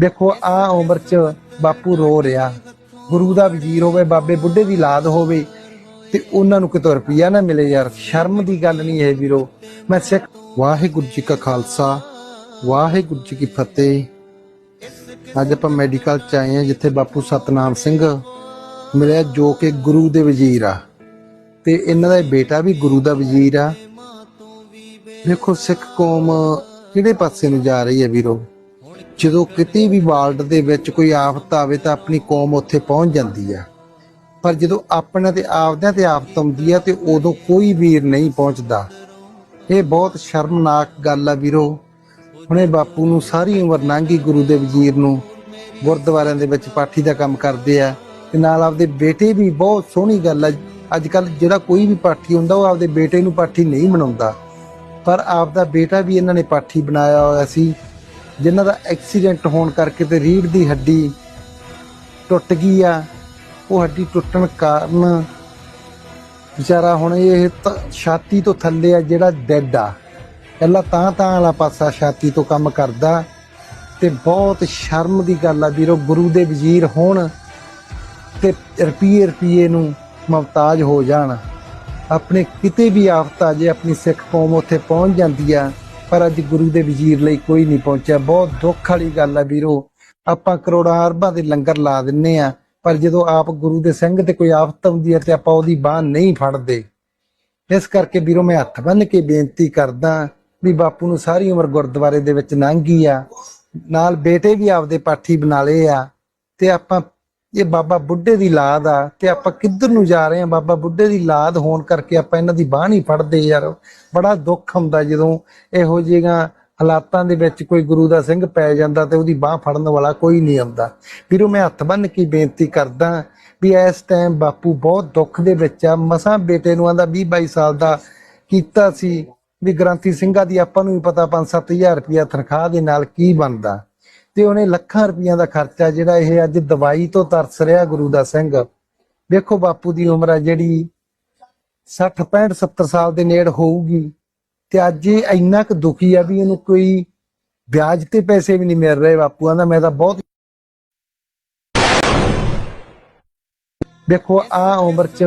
ਦੇਖੋ ਆ ਉਮਰ 'ਚ ਬਾਪੂ ਰੋ ਰਿਹਾ। ਗੁਰੂ ਦਾ ਵਜ਼ੀਰ ਹੋਵੇ, ਬਾਬੇ ਬੁੱਢੇ ਦੀ ਲਾਦ ਹੋਵੇ, ਤੇ ਉਹਨਾਂ ਨੂੰ ਕਿਤੋਂ ਰੁਪਈਆ ਨਾ ਮਿਲੇ ਯਾਰ। ਸ਼ਰਮ ਦੀ ਗੱਲ ਨਹੀਂ ਇਹ ਵੀਰੋ। ਮੈਂ ਸਿੱਖ ਵਾਹਿਗੁਰੂ ਜੀ ਕਾ ਖਾਲਸਾ, ਵਾਹਿਗੁਰੂ ਜੀ ਕੀ ਫਤਿਹ। ਅੱਜ ਆਪਾਂ ਮੈਡੀਕਲ ਚ ਆਏ ਹਾਂ, ਜਿੱਥੇ ਬਾਪੂ ਸਤਨਾਮ ਸਿੰਘ ਮਿਲਿਆ, ਜੋ ਕਿ ਗੁਰੂ ਦੇ ਵਜ਼ੀਰ ਆ। ਤੇ ਇਹਨਾਂ ਦਾ ਬੇਟਾ ਵੀ ਗੁਰੂ ਦਾ ਵਜ਼ੀਰ ਆ। ਦੇਖੋ ਸਿੱਖ ਕੌਮ ਕਿਹੜੇ ਪਾਸੇ ਨੂੰ ਜਾ ਰਹੀ ਹੈ ਵੀਰੋ? ਜਦੋਂ ਕਿਤੇ ਵੀ ਵਰਲਡ ਦੇ ਵਿੱਚ ਕੋਈ ਆਫਤ ਆਵੇ ਤਾਂ ਆਪਣੀ ਕੌਮ ਉੱਥੇ ਪਹੁੰਚ ਜਾਂਦੀ ਆ ਪਰ ਜਦੋਂ ਆਪਣੇ ਤੇ ਆਪਦਿਆਂ ਤੇ ਆਫਤ ਆਉਂਦੀ ਆ ਤੇ ਉਦੋਂ ਕੋਈ ਵੀਰ ਨਹੀਂ ਪਹੁੰਚਦਾ। ਇਹ ਬਹੁਤ ਸ਼ਰਮਨਾਕ ਗੱਲ ਆ ਵੀਰੋ। ਹੁਣੇ ਬਾਪੂ ਨੂੰ ਸਾਰੀ ਉਮਰ ਲੰਘੀ ਗੁਰੂ ਦੇ ਵਜ਼ੀਰ ਨੂੰ ਗੁਰਦੁਆਰਿਆਂ ਦੇ ਵਿੱਚ ਪਾਠੀ ਦਾ ਕੰਮ ਕਰਦੇ ਆ ਤੇ ਨਾਲ ਆਪਦੇ ਬੇਟੇ ਵੀ ਬਹੁਤ ਸੋਹਣੀ ਗੱਲ ਆ। ਅੱਜ ਕੱਲ ਜਿਹੜਾ ਕੋਈ ਵੀ ਪਾਠੀ ਹੁੰਦਾ ਉਹ ਆਪਦੇ ਬੇਟੇ ਨੂੰ ਪਾਠੀ ਨਹੀਂ ਬਣਾਉਂਦਾ ਪਰ ਆਪਦਾ ਬੇਟਾ ਵੀ ਇਹਨਾਂ ਨੇ ਪਾਠੀ ਬਣਾਇਆ ਹੋਇਆ ਸੀ। ਜਿਨ੍ਹਾਂ ਦਾ ਐਕਸੀਡੈਂਟ ਹੋਣ ਕਰਕੇ ਤੇ ਰੀੜ ਦੀ ਹੱਡੀ ਟੁੱਟ ਗਈ ਆ, ਉਹ ਹੱਡੀ ਟੁੱਟਣ ਕਾਰਨ ਵਿਚਾਰਾ ਹੁਣ ਇਹ ਤਾਂ ਛਾਤੀ ਤੋਂ ਥੱਲੇ ਆ ਜਿਹੜਾ ਡੈਡ ਆ। ਪਹਿਲਾਂ ਤਾਂ ਤਾਂ ਵਾਲਾ ਪਾਸਾ ਛਾਤੀ ਤੋਂ ਕੰਮ ਕਰਦਾ ਤੇ ਬਹੁਤ ਸ਼ਰਮ ਦੀ ਗੱਲ ਆ ਵੀਰੋ, ਗੁਰੂ ਦੇ ਵਜ਼ੀਰ ਹੋਣ ਤੇ ਰੁਪਈਏ ਰੁਪਈਏ ਨੂੰ ਮਮਤਾਜ ਹੋ ਜਾਣ। ਆਪਣੇ ਕਿਤੇ ਵੀ ਆਫਤ ਆ, ਜੇ ਆਪਣੀ ਸਿੱਖ ਕੌਮ ਉੱਥੇ ਪਹੁੰਚ ਜਾਂਦੀ ਆ ਪਰ ਅੱਜ ਗੁਰੂ ਦੇ ਵਜ਼ੀਰ ਲਈ ਕੋਈ ਨਹੀਂ ਪਹੁੰਚਿਆ। ਬਹੁਤ ਦੁੱਖ ਵਾਲੀ ਗੱਲ ਆ ਵੀਰੋ। ਆਪਾਂ ਕਰੋੜਾਂ ਅਰਬਾਂ ਦੇ ਲੰਗਰ ਲਾ ਦਿੰਨੇ ਆ, ਪਰ ਜਦੋਂ ਆਪ ਗੁਰੂ ਦੇ ਸਿੰਘ ਤੇ ਕੋਈ ਆਫਤ ਆਉਂਦੀ ਹੈ ਤੇ ਆਪਾਂ ਉਹਦੀ ਬਾਹ ਨਹੀਂ ਫੜਦੇ। ਇਸ ਕਰਕੇ ਵੀਰੋ ਮੈਂ ਹੱਥ ਬੰਨ ਕੇ ਬੇਨਤੀ ਕਰਦਾ ਵੀ ਬਾਪੂ ਨੂੰ ਸਾਰੀ ਉਮਰ ਗੁਰਦੁਆਰੇ ਦੇ ਵਿੱਚ ਲੰਘੀ ਆ। ਨਾਲ ਬੇਟੇ ਵੀ ਆਪਦੇ ਪਾਠੀ ਬਣਾ ਲਏ ਆ ਤੇ ਆਪਾਂ ਇਹ ਬਾਬਾ ਬੁੱਢੇ ਦੀ ਲਾਦ ਆ ਤੇ ਆਪਾਂ ਕਿੱਧਰ ਨੂੰ ਜਾ ਰਹੇ ਆ? ਬਾਬਾ ਬੁੱਢੇ ਦੀ ਲਾਦ ਹੋਣ ਕਰਕੇ ਆਪਾਂ ਇਹਨਾਂ ਦੀ ਬਾਹ ਨਹੀਂ ਫੜਦੇ ਯਾਰ। ਬੜਾ ਦੁੱਖ ਹੁੰਦਾ ਜਦੋਂ ਇਹੋ ਜਿਹੀਆਂ ਹਾਲਾਤਾਂ ਦੇ ਵਿੱਚ ਕੋਈ ਗੁਰੂ ਦਾ ਸਿੰਘ ਪੈ ਜਾਂਦਾ ਤੇ ਉਹਦੀ ਬਾਹ ਫੜਨ ਵਾਲਾ ਕੋਈ ਨਹੀਂ ਆਉਂਦਾ। ਵੀਰੋ, ਮੈਂ ਹੱਥ ਬੰਨ ਕੇ ਬੇਨਤੀ ਕਰਦਾ ਵੀ ਇਸ ਟਾਈਮ ਬਾਪੂ ਬਹੁਤ ਦੁੱਖ ਦੇ ਵਿੱਚ ਆ। ਮਸਾਂ ਬੇਟੇ ਨੂੰ ਆਂਦਾ 20 22 ਸਾਲ ਦਾ ਕੀਤਾ ਸੀ ਵੀ ਗ੍ਰਾਂਤੀ ਸਿੰਘਾਂ ਦੀ ਆਪਾਂ ਨੂੰ ਵੀ ਪਤਾ 5-7000 ਰੁਪਇਆ ਤਨਖਾਹ ਦੇ ਨਾਲ ਕੀ ਬਣਦਾ। ਤੇ ਉਹਨੇ ਲੱਖਾਂ ਰੁਪਈਆਂ ਦਾ ਖਰਚਾ ਜਿਹੜਾ ਇਹ ਅੱਜ ਦਵਾਈ ਤੋਂ ਤਰਸ ਰਿਹਾ ਗੁਰੂ ਦਾ ਸਿੰਘ। ਵੇਖੋ ਬਾਪੂ ਦੀ ਉਮਰ ਆ ਜਿਹੜੀ 60 65 70 ਸਾਲ ਦੇ ਨੇੜ ਹੋਊਗੀ ਤੇ ਅੱਜ ਇਹ ਇੰਨਾ ਕੁ ਦੁਖੀ ਆ ਵੀ ਇਹਨੂੰ ਕੋਈ ਵਿਆਜ ਤੇ ਪੈਸੇ ਵੀ ਨਹੀਂ ਮਿਲ ਰਹੇ ਬਾਪੂਆਂ ਦਾ। ਮੈਂ ਤਾਂ ਬਹੁਤ ਵੇਖੋ ਆ ਉਮਰ ਚ